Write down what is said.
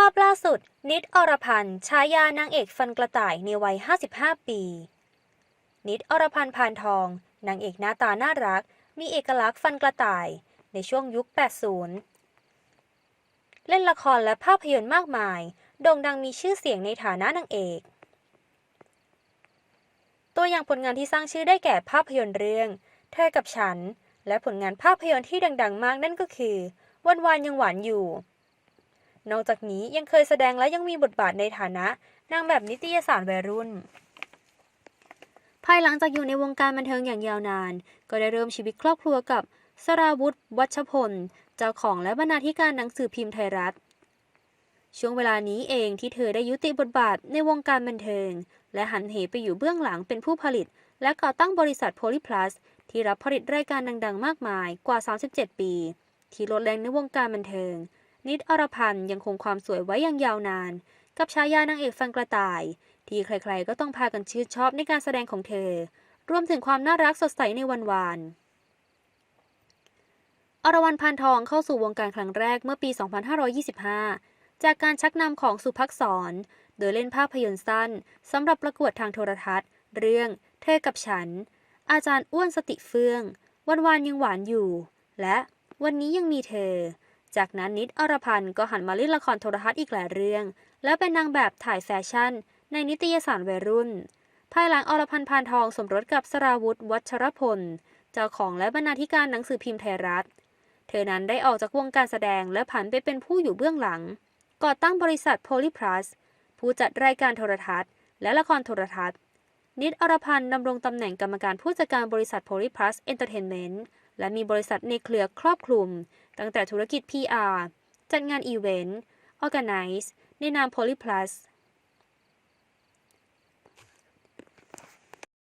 ภาพล่าสุด นิดอรพันธ์ฉายานางเอกฟันกระต่ายในวัย 55 ปี นิดอรพันธ์พานทอง นางเอกหน้าตาน่ารัก มีเอกลักษณ์ฟันกระต่าย ในช่วงยุค 80 เล่นละครและภาพยนตร์มากมาย โด่งดังมีชื่อเสียงในฐานะนางเอก ตัวอย่างผลงานที่สร้างชื่อได้แก่ภาพยนตร์เรื่อง เธอกับฉัน และผลงานภาพยนตร์ที่ดัง ๆ มากนั่นก็คือ วันวานยังหวานอยู่ นอกจากนี้ยังเคยแสดงและยังมีบทบาทในฐานะ นางแบบนิตยสารวัยรุ่น ภายหลังจากอยู่ในวงการบันเทิงอย่างยาวนาน ก็ได้เริ่มชีวิตครอบครัวกับสราวุธวัชพล เจ้าของและบรรณาธิการหนังสือพิมพ์ไทยรัฐ ช่วงเวลานี้เองที่เธอได้ยุติบทบาทในวงการบันเทิง และหันเหไปอยู่เบื้องหลังเป็นผู้ผลิต และก่อตั้งบริษัทโพลิพลัสที่รับผลิตรายการดัง ๆ มากมายกว่า 37 ปี ที่ลดแรงในวงการบันเทิง นิดอรพันธ์ยังคงความสวยไว้อย่างยาวนาน กับฉายานางเอกฟันกระต่าย ที่ใครๆก็ต้องพากันชื่นชอบในการแสดงของเธอ รวมถึงความน่ารักสดใสในวันวานอรวรรณพานทองเข้าสู่วงการครั้งแรกเมื่อปี 2525 จากการชักนำของสุภักษร โดยเล่นภาพยนตร์สั้นสำหรับประกวดทางโทรทัศน์ เรื่อง เธอกับฉัน อาจารย์อ้วนสติเฟื่อง วันวานยังหวานอยู่ และวันนี้ยังมีเธอ จากนั้นนิดอรพันธ์ก็หันมาเล่นละครโทรทัศน์อีกหลายเรื่อง และเป็นนางแบบถ่ายแฟชั่น ในนิตยสารวัยรุ่น ภายหลังอรพันธ์พานทองสมรสกับสราวุธ วัชรพล เจ้าของและบรรณาธิการหนังสือพิมพ์ไทยรัฐ เธอนั้นได้ออกจากวงการแสดงและผันไปเป็นผู้อยู่เบื้องหลัง ก่อตั้งบริษัทโพลิพลัสผู้จัดรายการโทรทัศน์ และละครโทรทัศน์ นิดอรพันธ์ดำรงตำแหน่งกรรมการผู้จัดการบริษัทโพลิพลัสเอนเตอร์เทนเมนต์ และมีบริษัทในเครือครอบคลุม ตั้งแต่ธุรกิจ PR จัดงานอีเวนต์ Organize ในนาม Polyplus